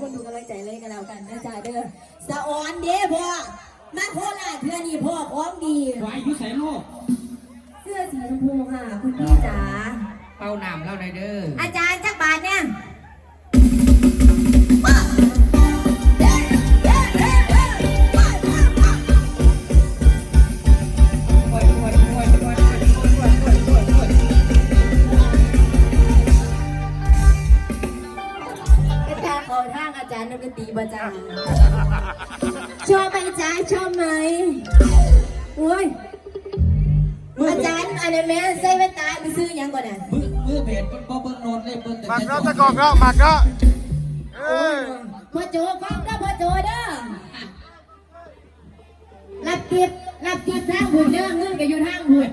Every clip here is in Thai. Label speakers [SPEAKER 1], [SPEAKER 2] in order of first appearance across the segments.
[SPEAKER 1] คนดูกำลังใจเลยกันแล้วกันนะจ๊ะเด้อสะออนเด้อพ่อมาโคราชเพื่อนี่พ่อของดี
[SPEAKER 2] วายยุใส่ลูก
[SPEAKER 1] เสื้อสีชมพูค่ะ คุณพี่จ๋า
[SPEAKER 2] เป้าหน้ำเล่าในเด้อ
[SPEAKER 1] อาจารย์จักบาทเนี่ยางอาจารย์นักดนตรีประจำชอบไหมจ๊ะชอบไหมโอ้ยอาจารย์อันนี้แม่ใส่แว่นตาไปซื้อหยังก่อนน่ะ
[SPEAKER 2] มือมือเบียดมันบ่เบิ่งโน้ตเลยเบิ่งแต่
[SPEAKER 3] หมัก
[SPEAKER 2] แต่
[SPEAKER 3] แล้วตะกอกแล้วหมักแล้วเอ
[SPEAKER 1] โอ้
[SPEAKER 3] อย
[SPEAKER 1] พ่อโจฟังเด้อพ่อโจเด้อรับติดรับติดทางหุ่นเด้อเงินก็อยู่ทางหุ่น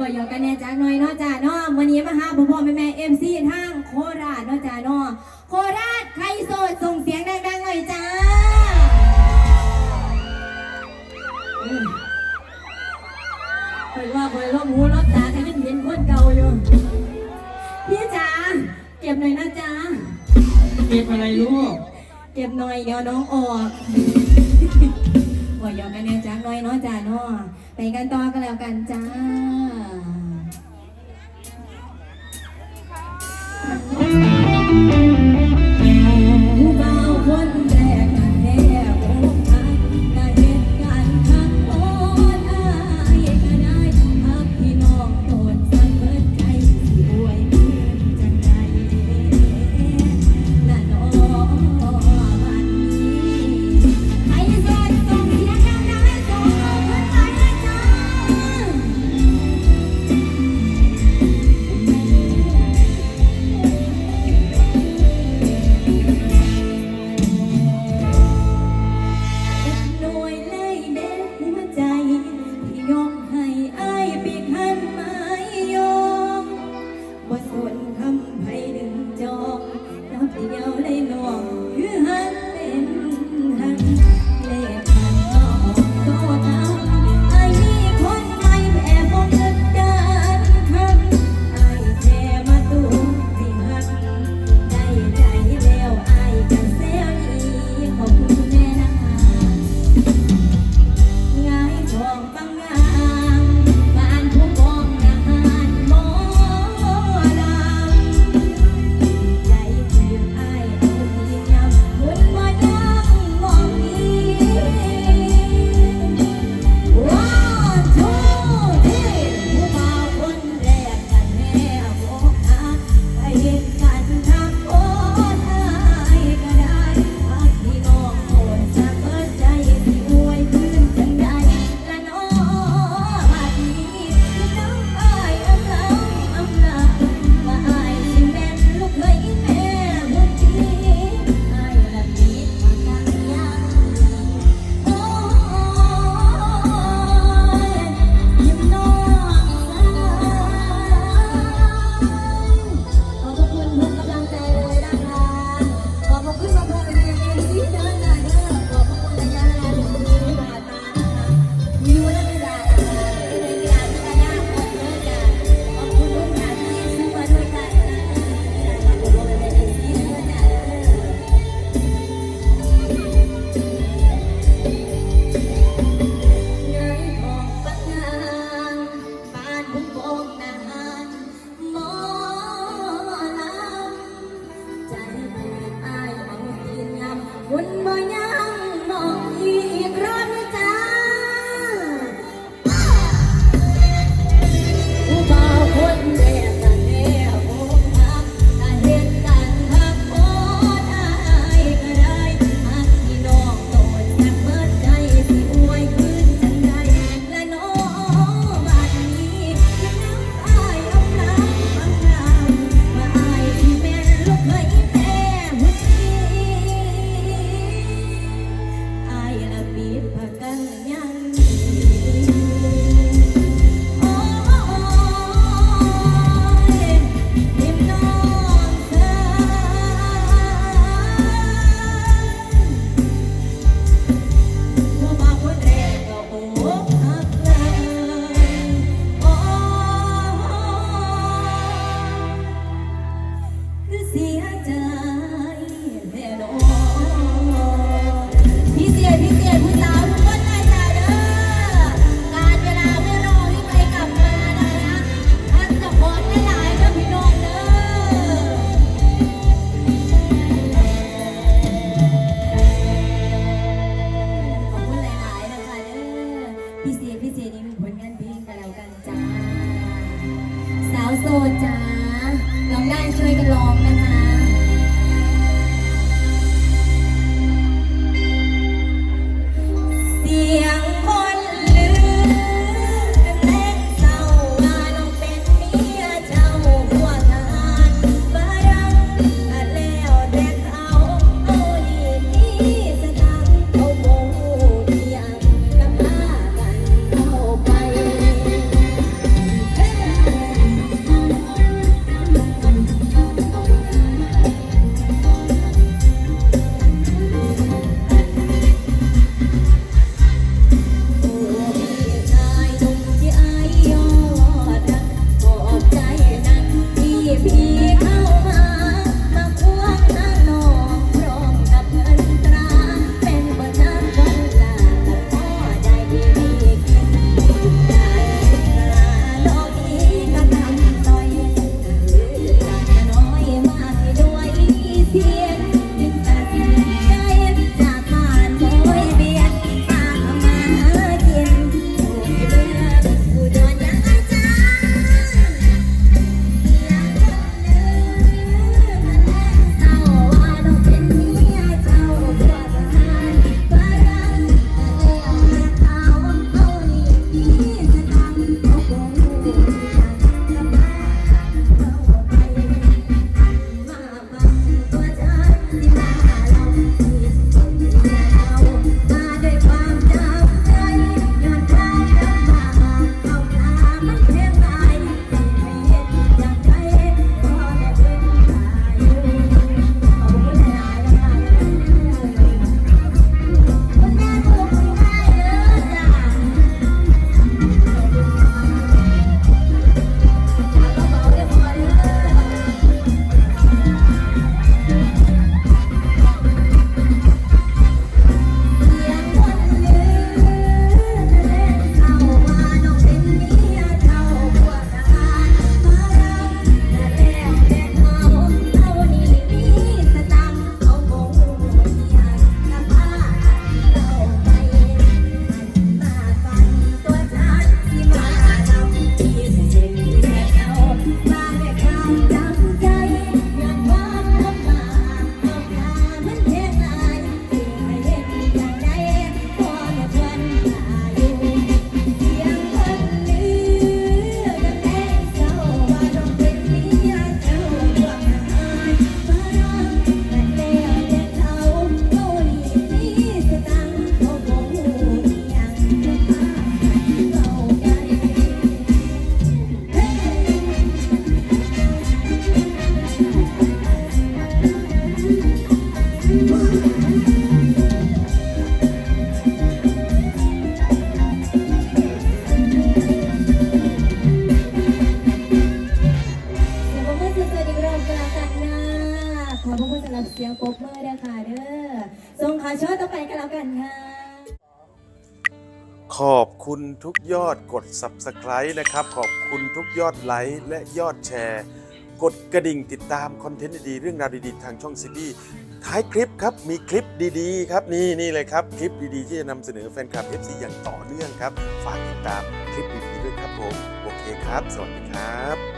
[SPEAKER 1] ว่าหยอกกันแน่จ้าหน่อยเนาะจ้าเนาะวันนี้มาหาพ่อพ่อแม่แม่เอ็มซีทางโคราชเนาะจ้าเนาะโคราชใครโสดส่งเสียงดังๆหน่อยจ้าอืมเปิดว่าเปิดว่าหูรถตาก็ยังเห็นคนเก่าอยู่พี่จ๋าเก็บหน่อยนะจ้า
[SPEAKER 2] เก็บอะไรลูก
[SPEAKER 1] เก็บหน่อยเดี๋ยวน้องออกว่าหยอกกันแน่จ้าหน่อยเนาะจ้าเนาะ ไปกันต่อกันแล้วกันจ้าผู้ muốn mơ nhớ เสียงปรบมือเด้วค่ะเด้อส่งขอช่อต่อไปกันแล้วกันค่ะ
[SPEAKER 3] ขอบคุณทุกยอดกด Subscribe นะครับ ขอบคุณทุกยอดไลค์และยอดแชร์ กดกระดิ่งติดตามคอนเทนต์ดีๆเรื่องราวดีๆ ทางช่องซีบีท้ายคลิปครับมีคลิปดีๆ ครับนี่นี่เลยครับ คลิปดีๆ ที่จะนำเสนอแฟนคลับ FC อย่างต่อเนื่องครับ ฝากติดตามคลิปดีๆด้วยครับผม โอเคครับ สวัสดีครับ